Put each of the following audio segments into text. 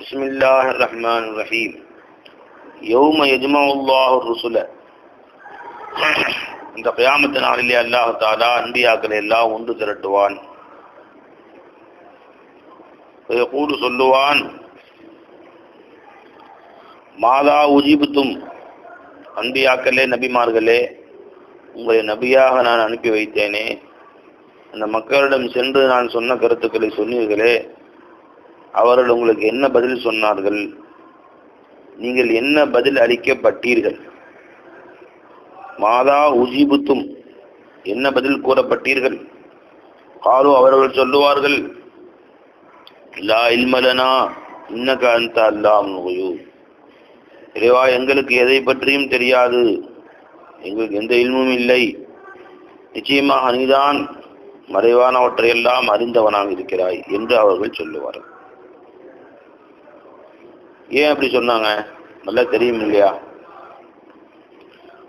بسم الله الرحمن الرحيم يوم يجمع الله الرسل இந்த கியாமத்து நாளிலே அல்லாஹ் தாலா அன்பியாக்களை எல்லாம் ஒன்று திரட்டுவான் கூடு சொல்லுவான் மாதா உஜிபுத்தும் அன்பியாக்களே நபிமார்களே உங்களை நபியாக நான் அனுப்பி வைத்தேனே அந்த மக்களிடம் சென்று நான் சொன்ன கருத்துக்களை சொன்னீர்களே அவர்கள் உங்களுக்கு என்ன பதில் சொன்னார்கள்? நீங்கள் என்ன பதில் அளிக்கப்பட்டீர்கள்? மாதா உஜிபுத்தும் என்ன பதில் கூறப்பட்டீர்கள்? காலோ அவர்கள் சொல்லுவார்கள் லா இல்மலனா இன்னக அந்த அல்லாம் நுகையூ இறைவா எங்களுக்கு எதை பற்றியும் தெரியாது. எங்களுக்கு எந்த இல்மும் இல்லை. நிச்சயமாக நீதான் மறைவானவற்றையெல்லாம் அறிந்தவனாக இருக்கிறாய் என்று அவர்கள் சொல்லுவார்கள். ஏன் அப்படி சொன்னாங்க? நல்லா தெரியும் இல்லையா?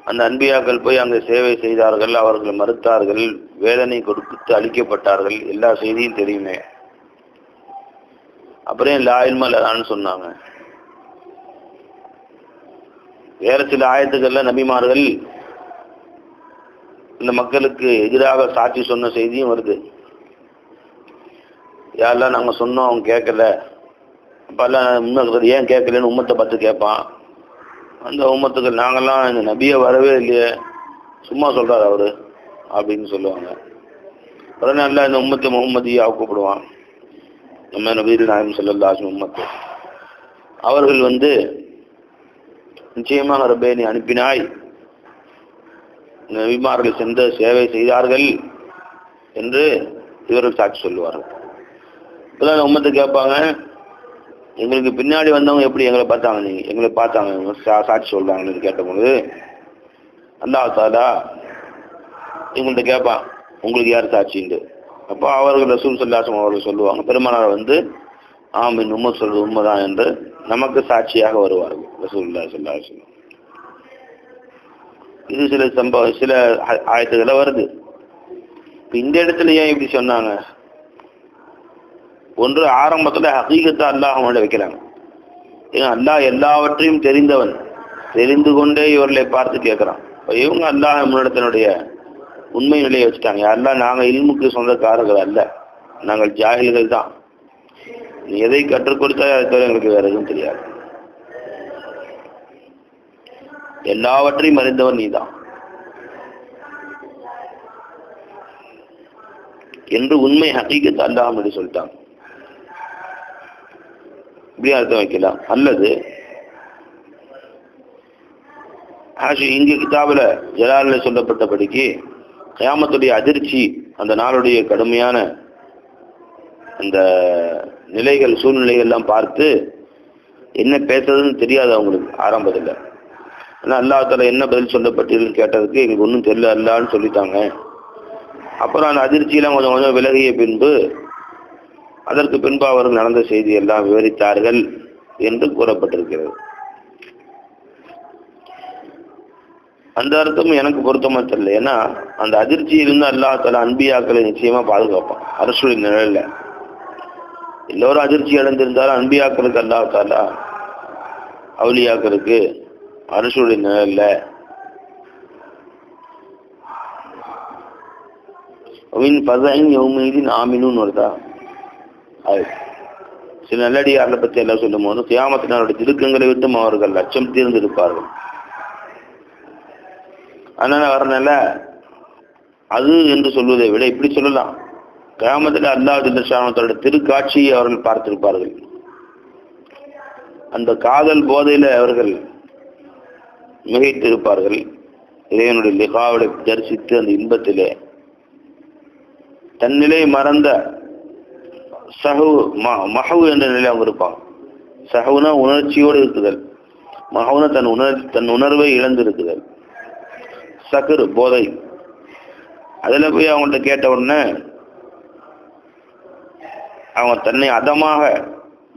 அந்த அன்பியாக்கள் போய் அங்கே சேவை செய்தார்கள் அவர்கள் மறுத்தார்கள் வேதனை கொடுத்து அழிக்கப்பட்டார்கள் எல்லா செய்தியும் தெரியுமே. அப்புறம் லாயில்மலான்னு சொன்னாங்க? வேற சில ஆயத்துக்கள்ல நபிமார்கள் இந்த மக்களுக்கு எதிராக சாட்சி சொன்ன செய்தியும் வருது. யாரெல்லாம் நாங்கள் சொன்னோம் அவங்க கேட்கல. பல உண்மை ஏன் கேட்கலன்னு உம்மத்தை பார்த்து கேட்பான். அந்த உம்மத்துக்கு நாங்கள்லாம் இந்த நபியை வரவே இல்லையே. சும்மா சொல்கிறார் அவர் அப்படின்னு சொல்லுவாங்க. உடனே நல்லா இந்த உம்மத்தை முகம்மதியை கூப்பிடுவான் நம்ம நபீர் நாயம் சொல்லல்லாஸ் உம்மத்து. அவர்கள் வந்து நிச்சயமாக ரபேனி நீ அனுப்பினாய். நபிமார்கள் சென்ற சேவை செய்தார்கள் என்று இவர்கள் சாட்சி சொல்லுவார்கள். இப்பதான் உம்மத்தை கேட்பாங்க. எங்களுக்கு பின்னாடி வந்தவங்க எப்படி எங்களை பார்த்தாங்க நீங்கள் எங்களை பார்த்தாங்க. சா- சாட்சி சொல்கிறாங்கன்னு கேட்டபோது அந்த ஆசாதா எங்கள்கிட்ட கேட்பான் உங்களுக்கு யார் சாட்சின்ட்டு? அப்போ அவர்கள் ரசூல் சொல்லாசம் அவர்கள் சொல்லுவாங்க. பெருமானார் வந்து ஆமின் உண்மை சொல்றது உண்மைதான் என்று நமக்கு சாட்சியாக வருவார்கள் ரசூல்லா சொல்லாசம் இது சில சம்பவ சில ஆயத்துக்களை வருது. இந்த இடத்துல ஏன் இப்படி சொன்னாங்க? ஒன்று ஆரம்பத்தில் ஹகீகத்தை அல்லாஹ் அவங்கள வைக்கிறாங்க. ஏன்னா அல்லாஹ் எல்லாவற்றையும் தெரிந்தவன் தெரிந்து கொண்டே இவர்களை பார்த்து கேட்குறான். இவங்க அல்லாஹ் முன்னிடத்தினுடைய உண்மை நிலையை வச்சுட்டாங்க. யாரெல்லாம் நாங்கள் இல்முக்கு சொந்தக்காரர்கள் அல்ல. நாங்கள் ஜாகில்கள் தான். நீ எதை கற்றுக் கொடுத்தா அதை தவிர எங்களுக்கு வேறு எதுவும் தெரியாது. எல்லாவற்றையும் அறிந்தவன் நீ தான். என்று உண்மை ஹகீகத்தை அல்லாஹ் அப்படி சொல்லிட்டாங்க. இப்படி அர்த்தம் வைக்கலாம். அல்லது ஆஷி இங்கு கிதாபில் ஜலாலில் சொல்லப்பட்டபடிக்கு கயாமத்துடைய அதிர்ச்சி அந்த நாளுடைய கடுமையான அந்த நிலைகள் சூழ்நிலைகள் எல்லாம் பார்த்து என்ன பேசுறதுன்னு தெரியாது அவங்களுக்கு ஆரம்பத்தில். ஆனால் அல்லாஹால என்ன பதில் சொல்லப்பட்டீர்கள் கேட்டதுக்கு எங்களுக்கு ஒன்றும் தெரியல அல்லான்னு சொல்லிட்டாங்க. அப்புறம் அந்த அதிர்ச்சியெல்லாம் கொஞ்சம் கொஞ்சம் விலகிய பின்பு அதற்கு பின்பு அவர்கள் நடந்த செய்தி எல்லாம் விவரித்தார்கள் என்று கூறப்பட்டிருக்கிறது. அந்த அர்த்தம் எனக்கு பொருத்தமா ஏன்னா அந்த அதிர்ச்சியிலிருந்து அல்லாஹ் தல அன்பியாக்களை நிச்சயமா பாதுகாப்பான். அரசுடைய நிழல்ல. எல்லோரும் அதிர்ச்சி அடைந்திருந்தாலும் அன்பியாக்களுக்கு அல்லாஹ் தாலா அவுலியாக்களுக்கு அரசுடைய நிழல்ல. அவின் பதன் யௌமீதின் ஆமினுன்னு வருதா? அது. சில நல்லடியார்களை பற்றி எல்லாம் சொல்லும் போது தியாமத்தினருடைய திருக்கங்களை விட்டும் அவர்கள் லட்சம் தீர்ந்திருப்பார்கள். அதனால வரனால அது என்று சொல்வதை விட இப்படி சொல்லலாம். கிராமத்தில் அல்லாஹ் சாமத்தோட திருக்காட்சியை அவர்கள் பார்த்திருப்பார்கள். அந்த காதல் போதையில அவர்கள் மிகைத்திருப்பார்கள். இறைவனுடைய லிகாவை தரிசித்து அந்த இன்பத்திலே தன்னிலை மறந்த சஹு ம- மஹவு என்ற நிலையில் அவங்க இருப்பாங்க சஹுனா உணர்ச்சியோடு இருக்குதல். மகவுனா தன் உணர் தன் உணர்வை இழந்திருக்குதல். சகர் போதை. அதில் போய் அவங்கள்ட்ட கேட்ட உடனே அவங்க தன்னை அதமாக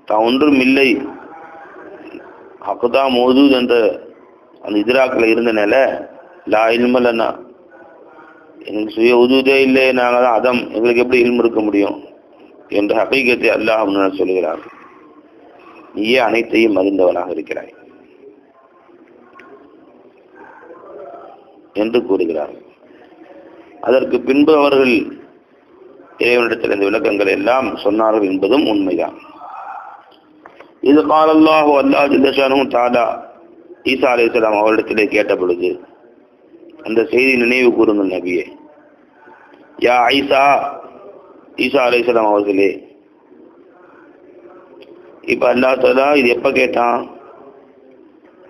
தான் ஒன்றும் இல்லை அக்குதா மோதூத் என்ற அந்த இதிராக்கில் இருந்தனால லா இல்மலன்னா எங்களுக்கு சுய உதுதே இல்லை நாங்கள் தான் அதம். எங்களுக்கு எப்படி இல்மு இருக்க முடியும்? என்ற ஹகைகத்தை அல்லாஹ் முன்னால் சொல்கிறார் நீயே அனைத்தையும் அறிந்தவனாக இருக்கிறாய். என்று கூறுகிறார். அதற்கு பின்பு அவர்கள் இறைவனிடத்தில் இந்த விளக்கங்கள் எல்லாம் சொன்னார்கள் என்பதும் உண்மைதான். இது காலல்லாஹு அல்லாஹ் ஜில்லஷானும் தாலா ஈசா அலைஹிஸ்ஸலாம் அவரிடத்திலே கேட்ட பொழுது அந்த செய்தி நினைவு கூறுங்கள் நபியே யா ஐசா ஈசா அலைசலாம் அவர்களே இப்ப அல்லா தாலா இது எப்ப கேட்டான்?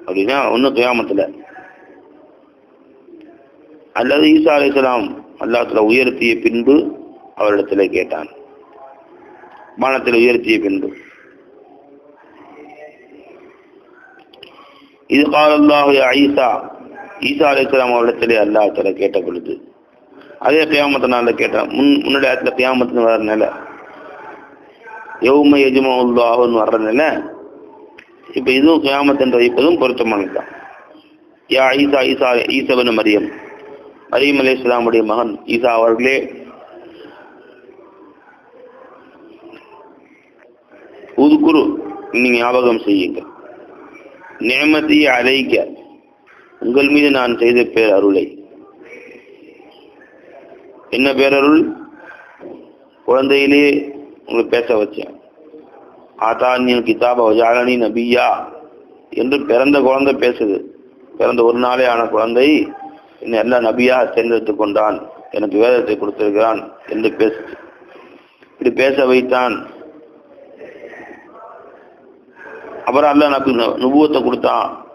அப்படின்னா ஒன்னும் கியாமத்துல. அல்லது ஈசா அலைசலாம் அல்லாத்துல உயர்த்திய பின்பு அவரிடத்தில் கேட்டான். வானத்தில் உயர்த்திய பின்பு. இது காலல்லாஹு ஐசா ஈசா அலைசலாம் அவரிடத்திலே அல்லாஹ் கேட்ட பொழுது அதே கியாமத்து நாளில் கேட்டான். முன் முன்னாடி இடத்துல கியாமத்துன்னு வர்றதுனால. ஆகும்னு எஜுமாவுல்லாஹுன்னு வர்றதுனால இப்போ இதுவும் கியாமத்துன்ற இப்பதும் பொருத்தமானதுதான் யா ஈசா ஈசா ஈசவன் மரியம். மரியம் அலி இஸ்லாமுடைய மகன் ஈசா அவர்களே. உதுக்குரு நீங்கள் ஞாபகம் செய்யுங்க. நேமதி அழைக்க உங்கள் மீது நான் செய்த பேர் அருளை. என்ன பேரருள்? குழந்தையிலே உங்களுக்கு பேச வச்சேன். ஆத்தானியன் கிதாப வஜாலனி நபியா என்று பிறந்த குழந்தை பேசுது. பிறந்த ஒரு நாளே ஆன குழந்தை என்னை எல்லா நபியா தேர்ந்தெடுத்துக் கொண்டான். எனக்கு வேதத்தை கொடுத்திருக்கிறான் என்று பேசுது. இப்படி பேச வைத்தான். அப்புறம் அல்ல எனக்கு நுபுவத்தை கொடுத்தான்.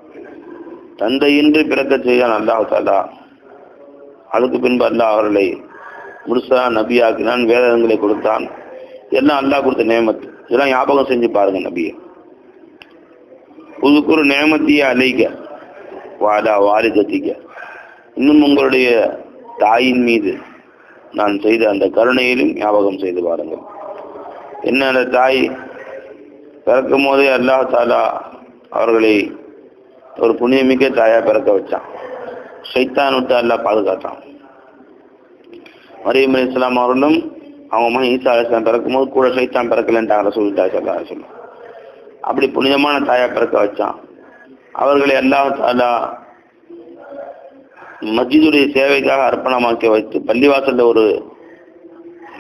தந்தையின்றி பிறக்க செய்தான் அல்லாஹ் தாலா அதுக்கு பின்பு அல்லாஹ் அவர்களை முழுசா நபியாக்கினான் வேதங்களை கொடுத்தான். எல்லாம் அல்லாஹ் கொடுத்த நேமத்து இதெல்லாம் ஞாபகம் செஞ்சு பாருங்க நபியை. புதுக்குறு நேமத்திய அலைக்க வாடா வாரிதத்திக்க இன்னும் உங்களுடைய தாயின் மீது நான் செய்த அந்த கருணையிலும் ஞாபகம் செய்து பாருங்கள். என்ன அந்த தாய் பிறக்கும் போதே அல்லாஹ் தாலா அவர்களை ஒரு புண்ணியமிக்க தாயா பிறக்க வச்சான். சைத்தான் விட்டு அல்லாஹ் பாதுகாத்தான். மரியம் அலி இஸ்லாம் அவர்களும் அவங்க மகன் ஈசா அலிஸ்லாம் பிறக்கும் போது கூட சைத்தான் பிறக்கலன்ட்டாங்க சொல்லிட்டா சொல்லா சொல்லும் அப்படி புனிதமான தாயா பிறக்க வச்சான். அவர்களை எல்லா தாலா மஸ்ஜிதுடைய சேவைக்காக அர்ப்பணமாக்கி வைத்து பள்ளிவாசலில் ஒரு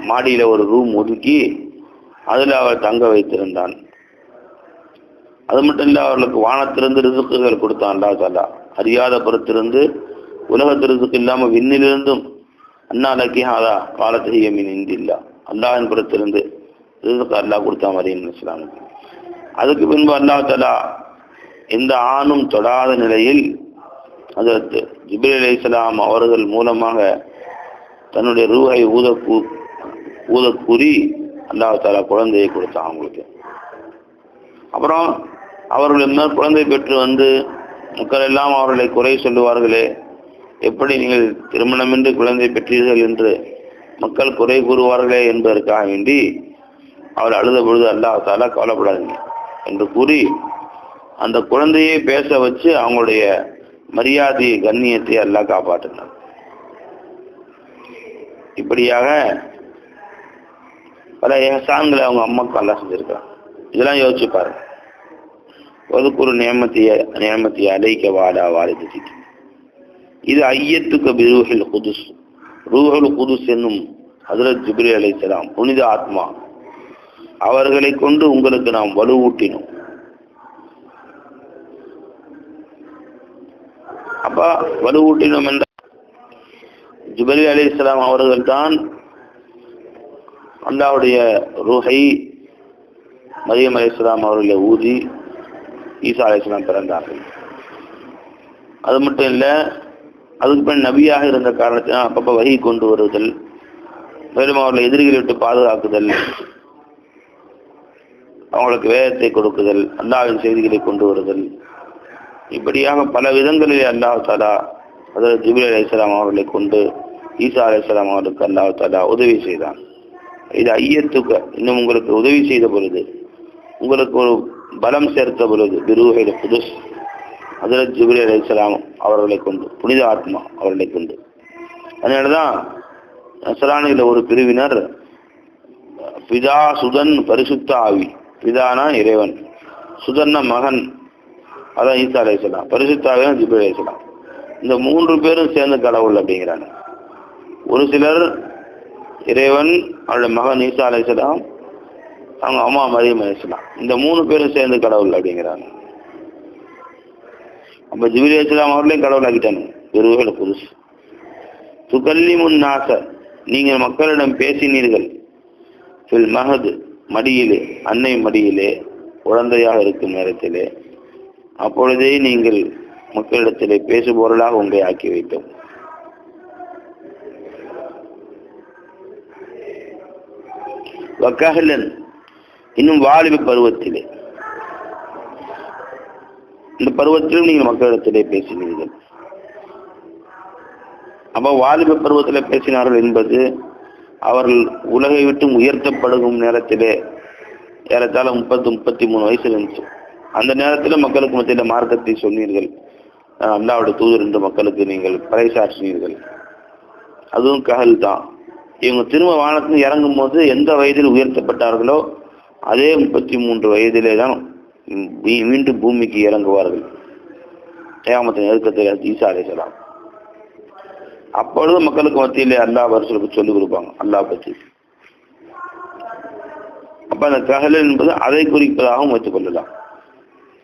மாடியில ஒரு ரூம் ஒதுக்கி அதுல அவர் தங்க வைத்திருந்தான். அது மட்டும் இல்லை அவர்களுக்கு வானத்திலிருந்து ரிசுக்குகள் கொடுத்தான் அல்லா தாலா அறியாத புறத்திலிருந்து உலகத்து இல்லாமல் இல்லாம விண்ணிலிருந்தும் அண்ணா லக்கியாதா காலத்தைய மீன் இந்தில்லா. அல்லாஹின் புறத்திலிருந்து ரிசுக்கு அல்லாஹ் கொடுத்தா மாதிரி இஸ்லாமுக்கு அதுக்கு பின்பு அல்லா தலா எந்த ஆணும் தொடாத நிலையில் அதற்கு ஜிபிரி அலி இஸ்லாம் அவர்கள் மூலமாக தன்னுடைய ரூஹை ஊத ஊத கூறி அல்லாஹ் தாலா குழந்தையை கொடுத்தான் அவங்களுக்கு. அப்புறம் அவர்கள் இன்னொரு குழந்தை பெற்று வந்து மக்கள் எல்லாம் அவர்களை குறை சொல்லுவார்களே எப்படி நீங்கள் திருமணமின்றி குழந்தை பெற்றீர்கள் என்று மக்கள் குறை கூறுவார்களே என்பதற்காக வேண்டி அவர் அழுத பொழுது அல்லாஹால கவலைப்படாதீங்க என்று கூறி அந்த குழந்தையை பேச வச்சு அவங்களுடைய மரியாதையை கண்ணியத்தை எல்லாம் காப்பாற்றினார் இப்படியாக பல ஏசான்களை அவங்க அம்மாவுக்கு நல்லா செஞ்சுருக்கான். இதெல்லாம் யோசிச்சு பாருங்க. ஒதுக்குறு நியமத்திய நியமத்திய அழைக்க வாடா வாரிதி இது ஐயத்துக்கு ரூஹில் குதுஸ். ரூஹுல் குதுஸ் என்னும் ஹசரத் ஜிப்ரி அலைசலாம் புனித ஆத்மா. அவர்களை கொண்டு உங்களுக்கு நாம் வலுவூட்டினோம். அப்பா வலுவூட்டினோம் என்ற ஜுபலி அலி இஸ்லாம் அவர்கள் தான் அல்லாவுடைய ரூஹை மரியம் அலி இஸ்லாம் அவர்களை ஊதி ஈசா அலி இஸ்லாம் பிறந்தார்கள். அது மட்டும் இல்லை அதுக்கு பின் நபியாக இருந்த காரணத்தினால் அப்பப்போ வகை கொண்டு வருதல் மேலும் அவர்களை எதிரிகளை விட்டு பாதுகாக்குதல் அவங்களுக்கு வேதத்தை கொடுக்குதல் அல்லாவின் செய்திகளை கொண்டு வருதல். இப்படியாக பல விதங்களிலே அல்லாஹாலா அதாவது ஜிபிரி அலி இஸ்லாம் அவர்களை கொண்டு ஈசா அலி இஸ்லாம் அவர்களுக்கு அல்லாஹாலா உதவி செய்தான். இது ஐயத்துக்கு இன்னும் உங்களுக்கு உதவி செய்த பொழுது உங்களுக்கு ஒரு பலம் சேர்த்த பொழுது பிருஹைல புதுசு அதில் ஜிபிரி அலி இஸ்லாம் அவர்களை கொண்டு புனித ஆத்மா அவர்களை கொண்டு. அதனால தான் நசரானியில் ஒரு பிரிவினர் பிதா சுதன் பரிசுத்த ஆவி. பிதானா இறைவன். சுதன்ன மகன். அதான் ஈசா அலைசலாம் பரிசுத்தாவியான ஜிபுல் அலைசலாம் இந்த மூன்று பேரும் சேர்ந்து கடவுள் அப்படிங்கிறாங்க. ஒரு சிலர் இறைவன் அவருடைய மகன் ஈசா அலைசலாம் அவங்க அம்மா மரியம் அலைசலாம் இந்த மூணு பேரும் சேர்ந்து கடவுள் அப்படிங்கிறாங்க. அப்போ ஜிபிரி அலிஸ்லாம் அவர்களையும் கடவுள் ஆக்கிட்டாங்க புதுசு. துகல்லி முன் நாச. நீங்கள் மக்களிடம் பேசினீர்கள். ஃபில் மகது மடியிலே அன்னை மடியிலே குழந்தையாக இருக்கும் நேரத்திலே. அப்பொழுதே நீங்கள் மக்களிடத்திலே பேசுபொருளாக உங்களை ஆக்கி வைத்தோம். வக்கஹலன் இன்னும் வாலிப பருவத்திலே. இந்த பருவத்திலும் நீங்கள் மக்களிடத்திலே பேசினீர்கள் அப்போ வாலிப பருவத்தில் பேசினார்கள் என்பது அவர்கள் உலகை விட்டு உயர்த்தப்படுகும் நேரத்திலே ஏறத்தாழ முப்பத்து முப்பத்தி மூணு வயசு இருந்துச்சு. அந்த நேரத்தில் மக்களுக்கு மத்தியில் மார்க்கத்தை சொன்னீர்கள். அஹ் அல்லாவுடைய தூதர் என்று மக்களுக்கு நீங்கள் பறைசாற்றினீர்கள். அதுவும் கஹல் தான். இவங்க திரும்ப வானத்தில் இறங்கும் போது எந்த வயதில் உயர்த்தப்பட்டார்களோ அதே முப்பத்தி மூன்று வயதிலே தான் மீண்டும் பூமிக்கு இறங்குவார்கள். ஏகாமத்தின் நெருக்கத்தில் ஈசா அலைசலாம் அப்பொழுது மக்களுக்கு மத்தியிலே அல்லாஹ் வருஷத்துக்கு சொல்லிக் கொடுப்பாங்க. அல்லாஹ் பற்றி. அப்ப அந்த கஹல் என்பது அதை குறிப்பதாகவும் வைத்துக் கொள்ளலாம்.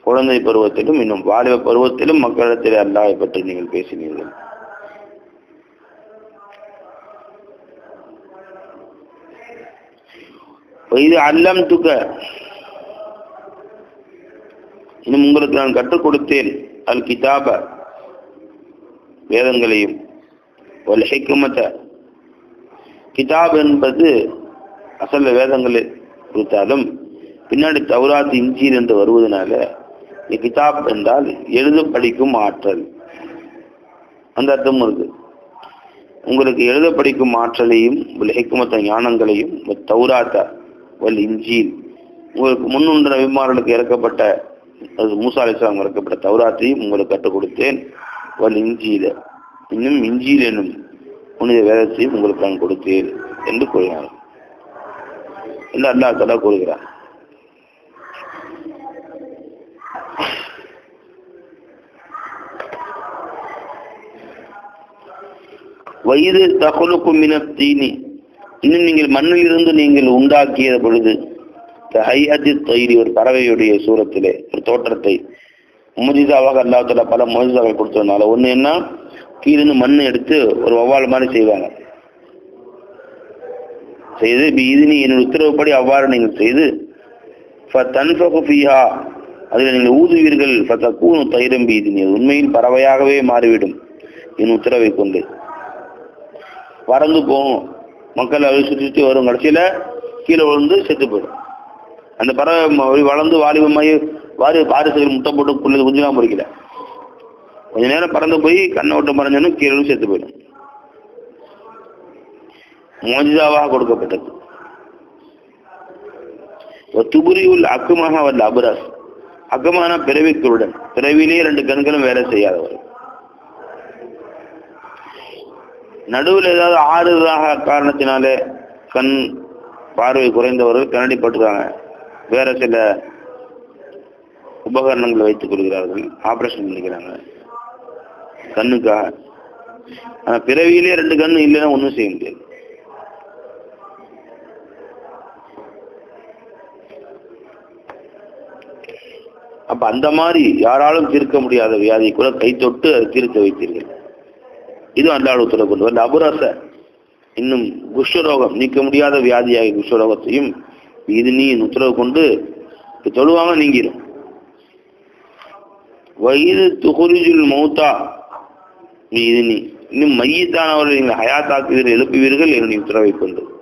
குழந்தை பருவத்திலும் இன்னும் வாலிப பருவத்திலும் மக்களிடத்திலே அல்லாவை பற்றி நீங்கள் பேசினீர்கள். இது அல்லம் துக்க இன்னும் உங்களுக்கு நான் கற்றுக் கொடுத்தேன் அல் கிதாப வேதங்களையும். வல் ஹிக்மத. கிதாப் என்பது அசல்ல வேதங்களை கொடுத்தாலும் பின்னாடி தௌராத் இஞ்சில் என்று வருவதனால கிதாப் என்றால் எழுத படிக்கும் ஆற்றல். அந்த அர்த்தமும் இருக்கு. உங்களுக்கு எழுத படிக்கும் ஆற்றலையும் வல் ஞானங்களையும் வல் தௌராத்த வல் இஞ்சில் உங்களுக்கு முன்னுன்ற விமானங்களுக்கு இறக்கப்பட்ட அது மூசா அலிஸ்லாம் மறக்கப்பட்ட தௌராத்தையும் உங்களுக்கு கற்றுக் கொடுத்தேன். வல் இஞ்சியில இன்னும் இஞ்சியில் என்னும் புனித வேதத்தையும் உங்களுக்கு நான் கொடுத்தேன் என்று கூறினார் என்று அல்லா தலா கூறுகிறார் வயது தகுலுக்கும் மினத்தீனி. இன்னும் நீங்கள் மண்ணில் இருந்து நீங்கள் உண்டாக்கிய பொழுது ஹைஅதி தயிரி ஒரு பறவையுடைய சூரத்திலே ஒரு தோற்றத்தை. முஜிதாவாக அல்லாத்துல பல முஜிதாக்கள் கொடுத்ததுனால. ஒன்று என்ன? கீழிருந்து மண் எடுத்து ஒரு வவ்வால் மாதிரி செய்வாங்க. செய்து பீதினி என்னுடைய உத்தரவுப்படி அவ்வாறு நீங்கள் செய்து தன்ஃபீஹா அதில் நீங்கள் ஊதுவீர்கள் ஃபதக்கூனு தயிரம் பீதினி அது உண்மையில் பறவையாகவே மாறிவிடும். என் உத்தரவை கொண்டு. பறந்து போகும். மக்கள் அதை சுற்றி சுற்றி வரும். கடைசியில் கீழே விழுந்து செத்து போயிடும். அந்த பறவை வளர்ந்து வாலிபமாயி வாரி பாரிசுகள் முட்டை போட்டு புள்ளது குஞ்சுலாம் பொறிக்கல. கொஞ்ச நேரம் பறந்து போய் கண்ணை விட்டு கீழே சேர்த்து செத்து போயிடும். மோஜிதாவாக கொடுக்கப்பட்டது. துபுரியுள் அக்குமாக வல்ல அபுராஸ் அக்கமான பிறவிக்குருடன் பிறவிலேயே ரெண்டு கண்களும் வேலை செய்யாதவர். நடுவில் ஏதாவது ஆறுதாக காரணத்தினாலே கண் பார்வை குறைந்தவர்கள் கண்ணடி போட்டுருக்காங்க வேற சில உபகரணங்களை வைத்துக் கொள்கிறார்கள். ஆபரேஷன் பண்ணிக்கிறாங்க. கண்ணுக்காக ஆனா பிறவியிலே ரெண்டு கண்ணு இல்லைன்னா ஒண்ணும் செய்ய முடியாது. அப்ப அந்த மாதிரி யாராலும் தீர்க்க முடியாத வியாதியை கூட கை தொட்டு அதை தீர்க்க வைத்தீர்கள். இது அல்லாஹ் உத்தரவு கொண்டு வந்த அபுரச இன்னும் குஷ்டரோகம் நீக்க முடியாத வியாதியாகிய குஷ்டரோகத்தையும் இது நீ உத்தரவு கொண்டு தொழுவாம தொழுவாங்க நீங்கிரும் வயது துகுரிஜுல் மௌத்தா. இது நீ. இன்னும் மையத்தானவர்கள் நீங்கள் ஹயாத்தாக்குகிற எழுப்புவீர்கள் என்னுடைய உத்தரவை கொண்டு.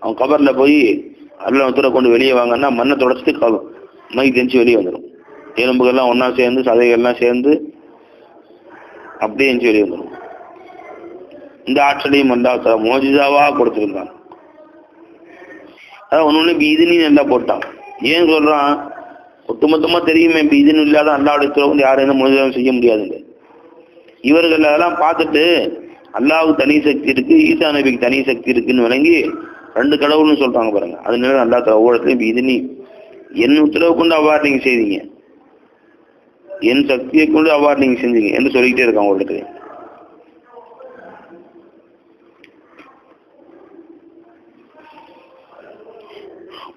அவன் கபர்ல போய் அல்ல உத்தரவை கொண்டு வெளியே வாங்கன்னா மண்ணை தொடச்சிட்டு க- மை தெரிஞ்சு வெளியே வந்துடும் எலும்புகள்லாம் ஒன்றா சேர்ந்து சதைகள்லாம் சேர்ந்து அப்படியே எஞ்சி வெளியே வந்துடும் இந்த ஆற்றலையும் அல்லா மோஜிதாவா கொடுத்துருந்தான். அதான் ஒன்று ஒண்ணு நல்லா போட்டான். ஏன் சொல்றான்? ஒட்டுமொத்தமா தெரியுமே இதுன்னு இல்லாத அல்லாவுடைய துறவு யாரும் என்ன மோஜிதாவும் செய்ய முடியாதுங்க. இவர்கள் அதெல்லாம் பார்த்துட்டு அல்லாவுக்கு தனி சக்தி இருக்கு ஈசா நபிக்கு தனி சக்தி இருக்குன்னு விளங்கி ரெண்டு கடவுள்னு சொல்றாங்க பாருங்க. அதனால அல்லா ஒவ்வொருத்தையும் பீதினி என் உத்தரவு கொண்டு அவ்வாறு நீங்க செய்தீங்க. என் சக்தியை கொண்டு அவ்வாறு நீங்க செஞ்சீங்க என்று சொல்லிக்கிட்டே இருக்காங்க ஒரு இடத்துல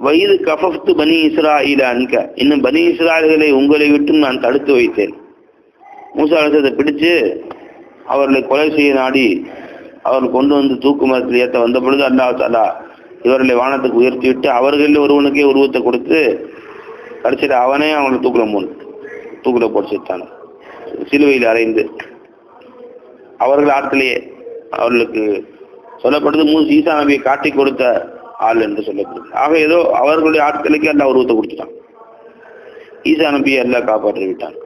வயது கஃபப்து பனி இஸ்ராயில அன்க இன்னும் பனி இஸ்ராயல்களை உங்களை விட்டு நான் தடுத்து வைத்தேன். மூசா அலசத்தை பிடிச்சு அவர்களை கொலை செய்ய நாடி அவர்கள் கொண்டு வந்து தூக்கு மரத்தில் ஏற்ற வந்த பொழுது அல்லாஹ் தாலா இவர்களை வானத்துக்கு உயர்த்தி விட்டு அவர்களில் ஒருவனுக்கே உருவத்தை கொடுத்து கடைசியில் அவனே அவனை தூக்கில மூணு தூக்கில போட்டு சேர்த்தான் சிலுவையில் அறைந்து அவர்கள் ஆற்றிலேயே அவர்களுக்கு சொல்லப்படுது மூசு ஈசா நபியை காட்டி கொடுத்த ஆள் என்று சொல்லப்படுது. ஆக ஏதோ அவர்களுடைய ஆட்களுக்கு எல்லா உருவத்தை கொடுத்துட்டான். ஈசா நபியை எல்லாம் காப்பாற்றி விட்டான்.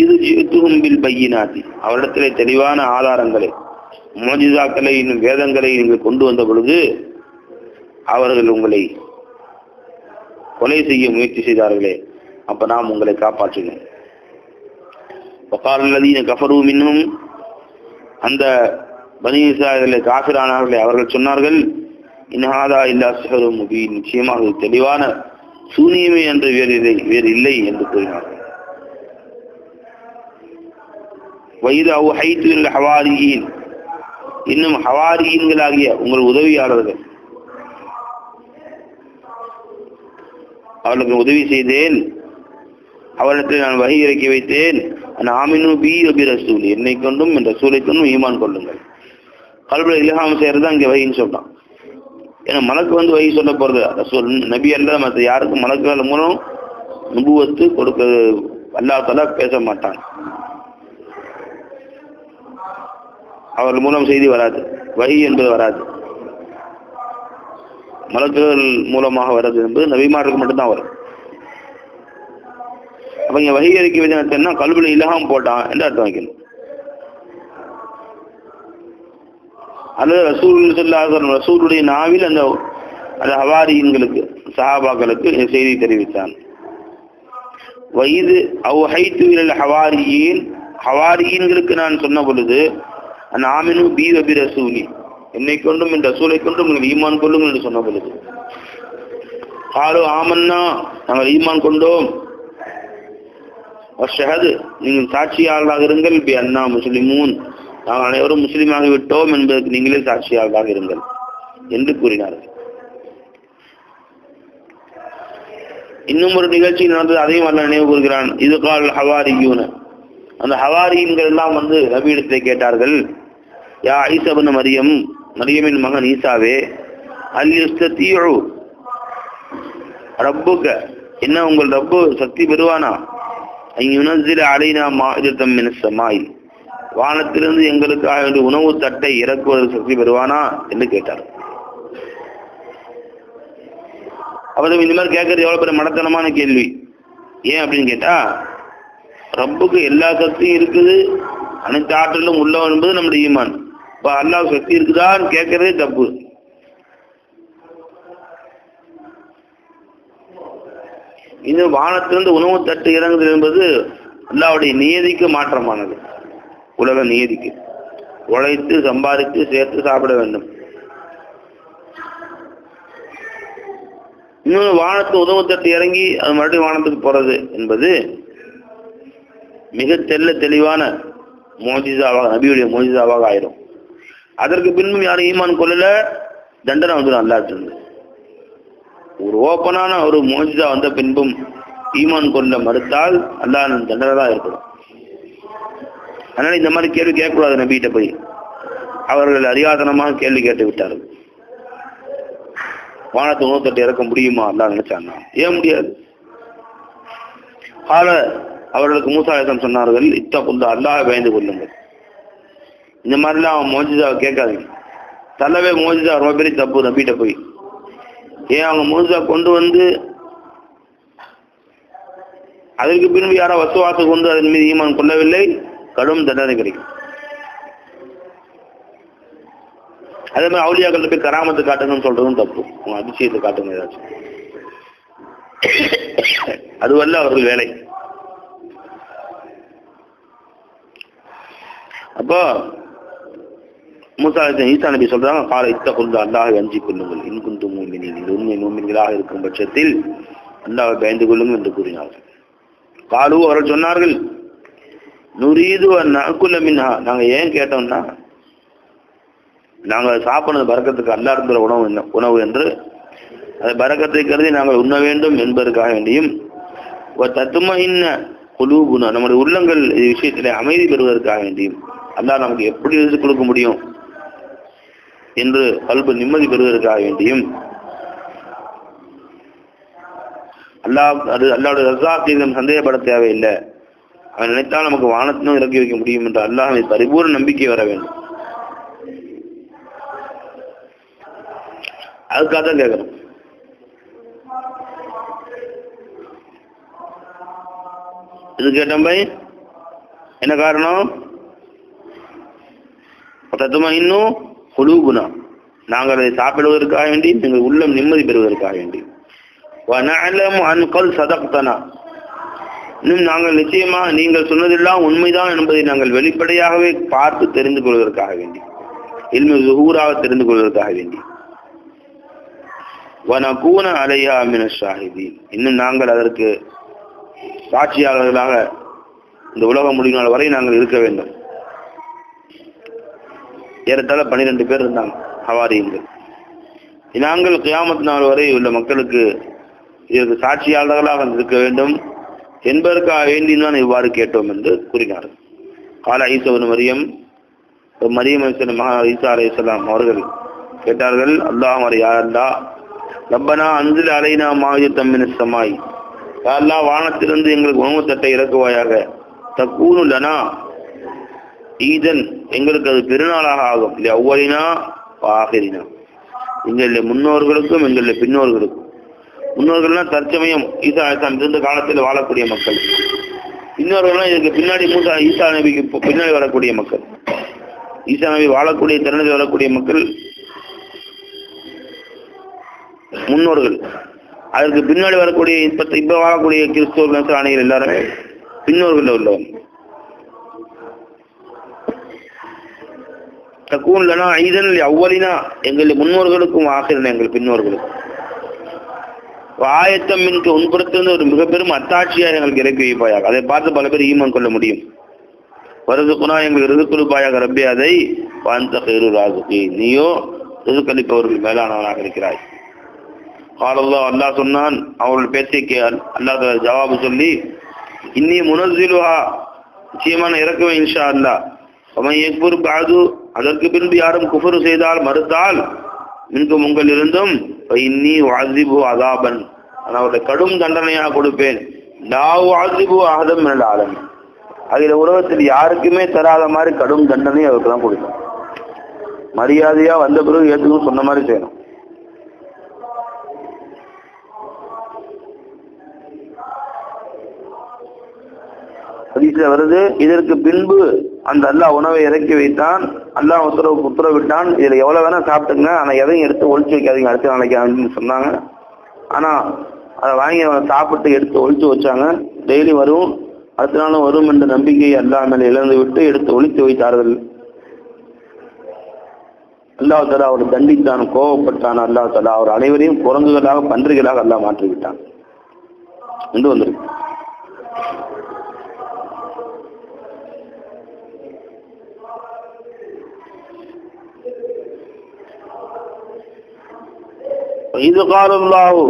இது ஜித்துகும்பில் பையினாதி அவரிடத்திலே தெளிவான ஆதாரங்களை மோஜிதாக்களை இன்னும் வேதங்களை நீங்கள் கொண்டு வந்த பொழுது அவர்கள் உங்களை கொலை செய்ய முயற்சி செய்தார்களே அப்ப நாம் உங்களை காப்பாற்றினோம். வக்காலல்லதீன கஃபரு அந்த பனி இஸ்ராயலை காசிரானார்களே அவர்கள் சொன்னார்கள் இன்ஹாதா இல்லா சிஹரும் முபீன். நிச்சயமாக தெளிவான சூனியமே என்று வேறு இல்லை வேறு இல்லை என்று கூறினார்கள் வயது அவு ஹைத்து ஹவாரியின். இன்னும் ஹவாரியன்களாகிய உங்கள் உதவியாளர்கள். அவர்களுக்கு உதவி செய்தேன். அவரிடத்தில் நான் வகை இறக்கி வைத்தேன். ஆமினு பி அபி ரசூல். என்னை கொண்டும் என் ரசூலை கொண்டும் ஈமான் கொள்ளுங்கள். கல்வில இலகாம செய்யறது அங்கே வகைன்னு சொன்னான் ஏன்னா மலக்கு வந்து வகி சொல்ல போகிறது ரசூல் நபி அல்ல மற்ற யாருக்கும் மலக்குகள் மூலம் நுபுவத்து கொடுக்க அல்லாத்தால பேச மாட்டான். அவர்கள் மூலம் செய்தி வராது. வகி என்பது வராது. மலக்குகள் மூலமாக வர்றது என்பது நபிமார்களுக்கு மட்டும்தான் வரும். அப்ப இங்க வகை அறிக்கை என்ன கழுபடி இலகம் போட்டான் என்று அர்த்தம் வைக்கணும். அல்லது ரசூல் சொல்லாத ரசூலுடைய நாவில் அந்த அந்த ஹவாரியன்களுக்கு சஹாபாக்களுக்கு செய்தி தெரிவித்தான். வயது அவ் ஹைத்து இலல் ஹவாரியின் ஹவாரியன்களுக்கு நான் சொன்ன பொழுது அந்த ஆமினு பி ரபி ரசூலி என்னை கொண்டும் என் ரசூலை கொண்டும் நீங்கள் ஈமான் கொள்ளுங்கள் என்று சொன்ன பொழுது. காலு ஆமன்னா நாங்கள் ஈமான் கொண்டோம். ஷஹது நீங்கள் சாட்சியாளராக இருங்கள் பி அண்ணா முஸ்லிமூன். நாங்கள் அனைவரும் முஸ்லீமாக விட்டோம் என்பதற்கு நீங்களே சாட்சியாக இருங்கள் என்று கூறினார்கள். இன்னும் ஒரு நிகழ்ச்சி நடந்தது அதையும் அல்ல நினைவு கூறுகிறான். இது கால் ஹவாரியூன. அந்த ஹவாரியன்கள் எல்லாம் வந்து நபியிடத்தை கேட்டார்கள் யா ஐசபன் மரியம் மரியமின் மகன் ஈசாவே அல் ரப்புக்க என்ன உங்கள் ரப்பு சக்தி பெறுவானா? யுனசில அலைனா மாயுதம் சமாய் வானத்திலிருந்து எங்களுக்காக வேண்டிய உணவு தட்டை இறக்குவதற்கு சக்தி பெறுவானா என்று கேட்டார். அவரும் இந்த மாதிரி கேட்கறது எவ்வளவு பெரிய மடத்தனமான கேள்வி. ஏன் அப்படின்னு கேட்டா ரப்புக்கு எல்லா சக்தியும் இருக்குது அனைத்து ஆற்றலும் உள்ளவன் என்பது நம்முடைய ஈமான். இப்ப அல்லாஹ் சக்தி இருக்குதான்னு கேட்கறதே தப்பு. இது வானத்திலிருந்து உணவு தட்டு இறங்குது என்பது அல்லாவுடைய நியதிக்கு மாற்றமானது. உலக நீதிக்கு. உழைத்து சம்பாதித்து சேர்த்து சாப்பிட வேண்டும். இன்னொரு வானத்து உதவு தட்டு இறங்கி அது மறுபடியும் வானத்துக்கு போறது என்பது மிக தெல்ல தெளிவான மோஜிசாவாக நபியுடைய மோஜிசாவாக ஆயிரும். அதற்கு பின்பும் யாரும் ஈமான் கொள்ளல. தண்டனை வந்துடும் அல்லாட்டிருந்து ஒரு ஓப்பனான ஒரு மோஜிதா வந்த பின்பும் ஈமான் கொள்ள மறுத்தால் அல்லாஹ் தண்டனை தான் ஏற்படும். அதனால இந்த மாதிரி கேள்வி கேட்கக்கூடாது நபிகிட்ட போய். அவர்கள் அறியாதனமாக கேள்வி கேட்டு விட்டார்கள். வானத்தை உணவுத்தட்டு இறக்க முடியுமா அல்லாஹ் நினைச்சாங்க. ஏன் முடியாது? ஆல அவர்களுக்கு மூசாயசம் சொன்னார்கள் இத்த கொண்டு அல்லாஹ் பயந்து கொள்ளுங்கள். இந்த மாதிரிலாம் அவன் மோஜிதாவை கேட்காதீங்க. தள்ளவே மோஜிதா ரொம்ப பெரிய தப்பு நம்பிட்ட போய். ஏன் அவங்க மோஜிதா கொண்டு வந்து அதற்கு பின்பு யாரோ வசுவாசம் கொண்டு அதன் மீது ஈமான் கொள்ளவில்லை? கடும் தண்டனை கிடைக்கும். அதே மாதிரி அவுளியாக்கள் போய் கராமத்தை காட்டுங்கன்னு சொல்றதும் தப்பு. உங்க அதிசயத்தை காட்டுங்க ஏதாச்சும். அதுவல்ல அவர்கள் வேலை. அப்போ மூசா ஈசா நபி சொல்றாங்க கால இத்தகுல்ல அல்லாஹ் அஞ்சி கொள்ளுங்கள் இன்குந்து மூமினின். இது உண்மை மூமின்களாக இருக்கும் பட்சத்தில் அல்லாஹ் பயந்து கொள்ளுங்கள் என்று கூறினார்கள். காலு அவர்கள் சொன்னார்கள் நுரீது நகுல மின்ஹா. நாங்கள் ஏன் கேட்டோம்னா நாங்கள் சாப்பிடுறது பறக்கத்துக்கு அல்லா இருக்கிற உணவு என்ன- உணவு என்று. அதை பறக்கத்தை கருதி நாங்கள் உண்ண வேண்டும் என்பதற்காக வேண்டியும் தத்தும இன்ன குலூபுனா நம்முடைய உள்ளங்கள் இது விஷயத்திலே அமைதி பெறுவதற்காக வேண்டியும் அல்லா நமக்கு எப்படி எழுதி கொடுக்க முடியும் என்று பல்பு நிம்மதி பெறுவதற்காக வேண்டியும். அல்லாஹ் அது அல்லாவுடைய ரசாத்திலும் சந்தேகப்பட தேவையில்லை. அவன் நினைத்தால் நமக்கு வானத்தினும் இறக்கி வைக்க முடியும் என்று அல்லாஹ் பரிபூர்ண நம்பிக்கை வர வேண்டும். அதுக்காக தான் கேட்குறோம். இது கேட்டோம் பை என்ன காரணம்? தத்துவம் இன்னும்? குழுகுணா நாங்கள் அதை சாப்பிடுவதற்காக வேண்டி நீங்கள் உள்ளம் நிம்மதி பெறுவதற்காக வேண்டி. வனலம் அன்கல் சதக்தனா. இன்னும் நாங்கள் நிச்சயமாக நீங்கள் சொன்னதெல்லாம் உண்மைதான் என்பதை நாங்கள் வெளிப்படையாகவே பார்த்து தெரிந்து கொள்வதற்காக வேண்டி. இல்மு ஜுகூராக தெரிந்து கொள்வதற்காக வேண்டி. வனகூன அலையா மின ஷாஹிதி இன்னும் நாங்கள் அதற்கு சாட்சியாளர்களாக இந்த உலகம் முடியும் வரை நாங்கள் இருக்க வேண்டும். ஏறத்தாழ பன்னிரெண்டு பேர் இருந்தாங்க ஹவாரியுங்கள் நாங்கள் கியாமத் நாள் வரை உள்ள மக்களுக்கு இதற்கு சாட்சியாளர்களாக இருக்க வேண்டும். என்பதற்காக வேண்டிதான் இவ்வாறு கேட்டோம் என்று கூறினார். கால ஐசவன் மரியம் மரியம் மகா ஈசா அலையாம் அவர்கள் கேட்டார்கள் அல்லாஹ் யா அல்லா? ரப்பனா அன்சில் அலைனா மாயுத்தம் தம்மின் சமாய் யா வானத்திலிருந்து எங்களுக்கு உணவு தட்டை இறக்குவாயாக. தக்கூனு லனா. ஈதன் எங்களுக்கு அது பெருநாளாக ஆகும். இல்லை ஒவ்வொரினா ஆகிரினா. எங்களுடைய முன்னோர்களுக்கும் எங்களுடைய பின்னோர்களுக்கும். முன்னோர்கள்லாம் தற்சமயம் ஈசா அலிஸ்லாம் இருந்த காலத்தில் வாழக்கூடிய மக்கள். இன்னொருவர்கள்லாம் இதுக்கு பின்னாடி மூசா ஈசா நபிக்கு பின்னாடி வரக்கூடிய மக்கள். ஈசா நபி வாழக்கூடிய தருணத்தில் வரக்கூடிய மக்கள் முன்னோர்கள். அதற்கு பின்னாடி வரக்கூடிய இப்ப இப்போ வாழக்கூடிய கிறிஸ்தவர்கள் நசராணிகள் எல்லாருமே பின்னோர்கள் உள்ளவங்க. தக்கூன் லனா ஐதன் அவ்வளினா எங்கள் முன்னோர்களுக்கும் ஆசிரியர் எங்கள் பின்னோர்களுக்கும். ஆயத்தம் மின்கு உன்புறத்திலிருந்து ஒரு மிக பெரும் அத்தாட்சியாக எங்களுக்கு இறக்கி வைப்பாயாக அதை பார்த்து பல பேர் ஈமான் கொள்ள முடியும். வருதுக்குனா எங்கள் ரிதுக்குழுப்பாயாக ரப்பி அதை வாந்த கயிறு ராசுகி நீயோ ரிதுக்களிப்பவர்கள் மேலானவனாக இருக்கிறாய். காலல்லா அல்லாஹ் சொன்னான் அவர்கள் பேச்சைக்கு கே அல்லாஹ் ஜவாபு சொல்லி இன்னி முனசிலுஹா நிச்சயமான இறக்குவேன் இன்ஷா அல்லா அவன் எக்பூர் காது அதற்கு பின்பு யாரும் குஃபரு செய்தால் மறுத்தால் மின்கும் உங்களிருந்தும் இன்னி வாசிபு அதாபன் நான் அவருடைய கடும் தண்டனையாக கொடுப்பேன். லா வாசிபு ஆதம் என்ற ஆலம் அதில் உலகத்தில் யாருக்குமே தராத மாதிரி கடும் தண்டனை அவருக்கு தான் கொடுக்கும் மரியாதையா வந்த பிறகு ஏற்றுக்கும் சொன்ன மாதிரி செய்யணும். வருது இதற்கு பின்பு அந்த அல்லாஹ் உணவை இறக்கி வைத்தான். அல்லாஹ் உத்தரவு உத்தரவிட்டான். இதுல எவ்வளவு வேணா சாப்பிட்டுங்க. ஆனா எதையும் எடுத்து ஒழிச்சு வைக்காதீங்க. அடுத்த நாளைக்கு அப்படின்னு சொன்னாங்க. ஆனா அதை வாங்கி அவனை சாப்பிட்டு எடுத்து ஒழிச்சு வச்சாங்க. டெய்லி வரும். அடுத்த நாளும் வரும் என்ற நம்பிக்கையை அல்லா மேல இழந்து விட்டு எடுத்து ஒழித்து வைத்தார்கள். அல்லாஹ் தலா அவர் தண்டித்தான் கோவப்பட்டான் அல்லாஹ் தலா அவர் அனைவரையும் குரங்குகளாக பன்றிகளாக அல்லா மாற்றி விட்டான் என்று வந்திருக்கு. வயது காலல்லாஹு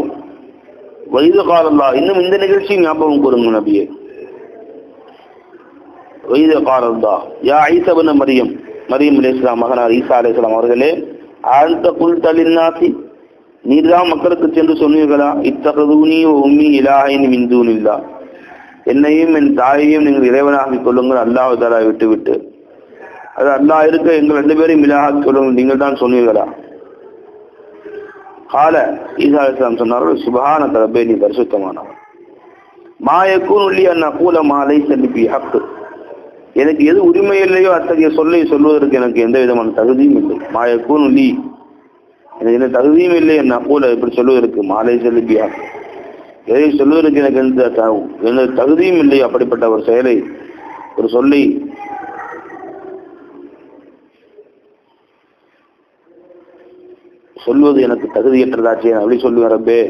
வயது காலல்லா. இன்னும் இந்த நிகழ்ச்சி ஞாபகம் கூறுங்க நபியே. வயது காலல்லா. யா ஐசபன மரியம் மரியம் அலி இஸ்லாம் மகனார் ஈசா அலி இஸ்லாம் அவர்களே ஆழ்ந்த குல் தலின்னாசி நீர்தான் மக்களுக்கு சென்று சொன்னீர்களா? இத்தகதூனி உம்மி இலாஹின் இல்லா என்னையும் என் தாயையும் நீங்கள் இறைவனாக கொள்ளுங்கள் அல்லாஹ் தாலா விட்டு விட்டு அது அல்லாஹ் இருக்க எங்கள் ரெண்டு பேரும் இலாஹாக்கிக் கொள்ளுங்கள் நீங்கள் தான் சொன்னீர்களா? கால ஈசா அலிஸ்லாம் சொன்னார்கள் சுபஹான தரப்பே நீ பரிசுத்தமானவன் மாயக்கூன் உள்ளி அண்ணா கூல மாலை செல்லிப்பி ஹக்கு எனக்கு எது உரிமை இல்லையோ அத்தகைய சொல்லை சொல்வதற்கு எனக்கு எந்த விதமான தகுதியும் இல்லை. மாயக்கூன் உள்ளி எனக்கு எந்த தகுதியும் இல்லை என்ன கூல இப்படி சொல்வதற்கு மாலை செல்லிப்பி ஹக்கு எதை சொல்வதற்கு எனக்கு எந்த எந்த தகுதியும் இல்லை அப்படிப்பட்ட ஒரு செயலை ஒரு சொல்லை சொல்வது எனக்கு தகுதியற்றதாச்சே நான் அப்படி சொல்லுவேன் ரப்பே.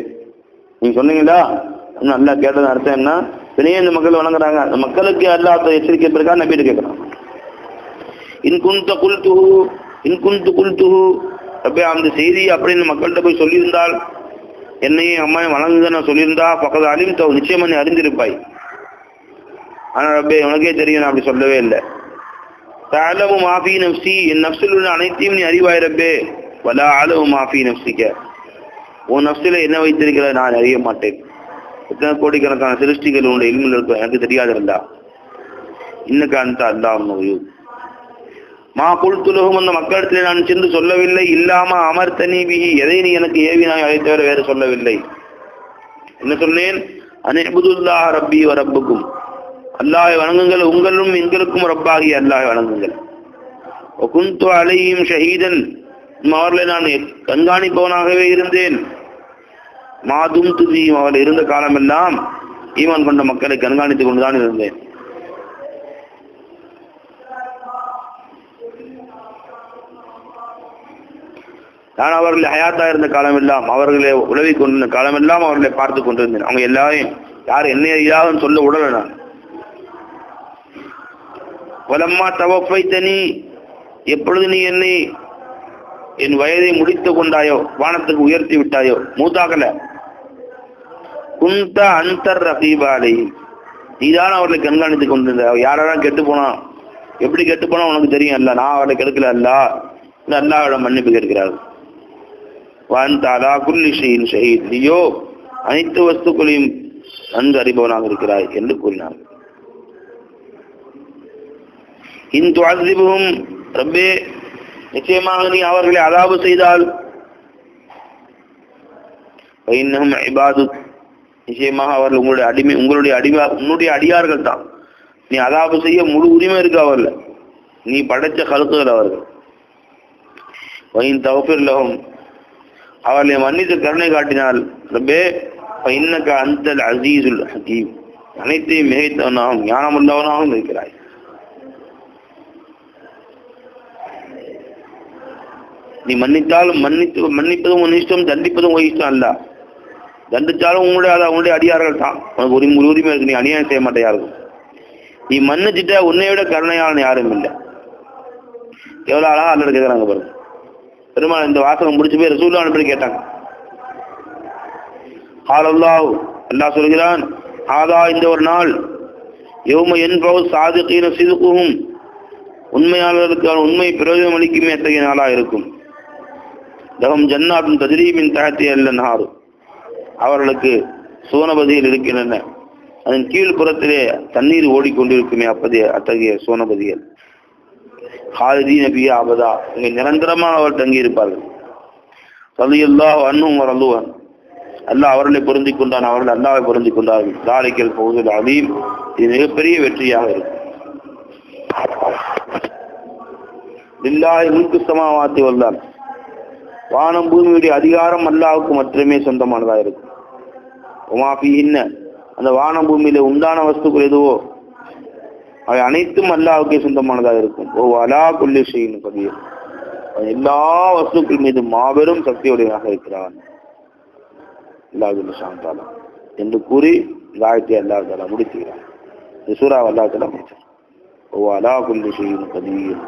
நீங்க சொன்னீங்களா நல்லா கேட்டது அர்த்தம் என்ன? பிணையே இந்த மக்கள் வணங்குறாங்க. அந்த மக்களுக்கு அல்லாத எச்சரிக்கை பிறகா நம்பிட்டு கேட்கறான். இன் குந்த குல்துஹு இன் குந்து குல்துஹு. ரப்பே அந்த செய்தி அப்படின்னு மக்கள்கிட்ட போய் சொல்லியிருந்தால் என்னையும் அம்மாவையும் வணங்குங்க நான் சொல்லியிருந்தா பக்கத்து அழிம் நிச்சயமா நீ அறிந்திருப்பாய். ஆனா ரப்பே உனக்கே தெரியும் நான் அப்படி சொல்லவே இல்லை. தலவு மாஃபி நப்சி என் நப்சில் உள்ள அனைத்தையும் நீ அறிவாய் ரப்பே. வலா அளவு மாஃபி நப்சிக்க உன் நப்சில என்ன வைத்திருக்கிற நான் அறிய மாட்டேன். எத்தனை கோடிக்கணக்கான சிருஷ்டிகள் உன்னுடைய இல்மில் இருக்கும் எனக்கு தெரியாது இருந்தா இன்னும் அந்த அல்லா மா குழுத்துலகம் அந்த மக்களிடத்தில் நான் சென்று சொல்லவில்லை இல்லாம அமர்த்தனி பிஹி எதை நீ எனக்கு ஏவி நான் அழைத்தவரை வேறு சொல்லவில்லை. என்ன சொன்னேன்? அனைபுதுல்லா ரப்பி வ ரப்புக்கும். அல்லாஹை வணங்குங்கள் உங்களும் எங்களுக்கும் ரப்பாகி அல்லாஹை வணங்குங்கள். குந்து அலையும் ஷஹீதன் அவர்களை நான் கண்காணிப்பவனாகவே இருந்தேன். மாதும் துதியும் அவர்கள் இருந்த காலமெல்லாம் ஈமான் கொண்ட மக்களை கண்காணித்துக் கொண்டுதான் இருந்தேன். நான் அவர்களை ஹயாத்தா இருந்த காலமெல்லாம் அவர்களை உழவி கொண்டிருந்த காலமெல்லாம் அவர்களை பார்த்து கொண்டிருந்தேன். அவங்க எல்லாரையும் யார் என்ன இல்லாதுன்னு சொல்ல உடல நான். வலம்மா தவப்பை தனி எப்பொழுது நீ என்னை என் வயதை முடித்து கொண்டாயோ வானத்துக்கு உயர்த்தி விட்டாயோ மூத்தாக்கல குந்த அந்தர் ரகீபாலை நீதான் அவர்களை கண்காணித்துக் கொண்டிருந்த. யாரெல்லாம் கெட்டு போனா எப்படி கெட்டு போனா உனக்கு தெரியும்? அல்ல நான் அவர்களை கெடுக்கல அல்ல. அல்லாவிடம் மன்னிப்பு கேட்கிறார். வாழ்ந்தாலா தாலா குல்லி ஷெயின் ஷஹீத். நீயோ அனைத்து வஸ்துக்களையும் நன்கு அறிபவனாக இருக்கிறாய் என்று கூறினார். இந்த துவாசிபும் ரப்பே நிச்சயமாக நீ அவர்களை அதாபு செய்தால். இன்னும் இபாது. நிச்சயமாக அவர்கள் உங்களுடைய அடிமை உங்களுடைய அடிமை உன்னுடைய அடியார்கள் தான். நீ அதாபு செய்ய முழு உரிமை இருக்கு அவர்ல நீ படைச்ச கழுத்துகள் அவர்கள். வயின் தவப்பில்லவும் அவர்களை மன்னித்து கருணை காட்டினால் ரப்பே இன்னக்க அந்த அசீசுல் ஹக்கீம் அனைத்தையும் மிகைத்தவனாகவும் ஞானமுள்ளவனாகவும் இருக்கிறாய். நீ மன்னித்தாலும் மன்னித்து மன்னிப்பதும் உன் இஷ்டம் தண்டிப்பதும் உன் இஷ்டம் அல்ல. தண்டிச்சாலும் உங்களுடைய அதான் உங்களுடைய அடியார்கள் தான். உனக்கு ஒரு ஒரு உரிமை இருக்கு நீ அநியாயம் செய்ய மாட்டே யாருக்கும் நீ மன்னிச்சுட்ட உன்னை விட கருணையாளன் யாரும் இல்லை. எவ்வளவு அழகாக அல்ல கேட்கறாங்க பாருங்க. பெருமாள் இந்த வாசகம் முடிச்சு போய் ரசூல்லா அனுப்பி கேட்டாங்க. ஹாலல்லாஹ் அல்லாஹ் சொல்கிறான் ஆதா இந்த ஒரு நாள் யௌம என்பவு சாதுக்கீன சிதுக்குகும் உண்மையாளர்களுக்கான உண்மை பிரயோஜனம் அளிக்குமே அத்தகைய நாளா இருக்கும். லகம் ஜன்னாத்தும் ததிரீபின் தாழ்த்தி அல்ல நாறு அவர்களுக்கு சோனபதியில் இருக்கின்றன. அதன் கீழ்ப்புறத்திலே தண்ணீர் ஓடிக்கொண்டிருக்குமே அப்பதே அத்தகைய சோனபதிகள். ஹாலிதி நபி அபதா இங்கே நிரந்தரமாக அவர் தங்கியிருப்பார்கள். சதியல்லாஹ் அன்னும் வரலுவன் அல்லாஹ் அவர்களை பொருந்தி கொண்டான். அவர்கள் அல்லாவை பொருந்தி கொண்டார்கள். தாலிக்கல் பகுதியில் அலீம். இது மிகப்பெரிய வெற்றியாக இருக்கும். லில்லாஹி முல்கு சமாவாத்தி வந்தான் வானம் பூமியுடைய அதிகாரம் அல்லாவுக்கு மட்டுமே சொந்தமானதாக இருக்கும் உமாஃபி இன்ன அந்த வானம் பூமியில உண்டான வஸ்துக்கள் எதுவோ அவை அனைத்தும் அல்லாவுக்கே சொந்தமானதாக இருக்கும். ஓ அலா கொல்லி செய்யும் பதியம் எல்லா வஸ்துக்கள் மீது மாபெரும் சக்தியுடையதாக இருக்கிறான். அல்லாஹ் சாந்தாலா என்று கூறி காயத்தை அல்லாஹ் தாலா முடித்துகிறான். இந்த சூறா அல்லாஹ் தாலா முடிச்சார் ஓ அலா கொல்லி செய்யும் பதியம்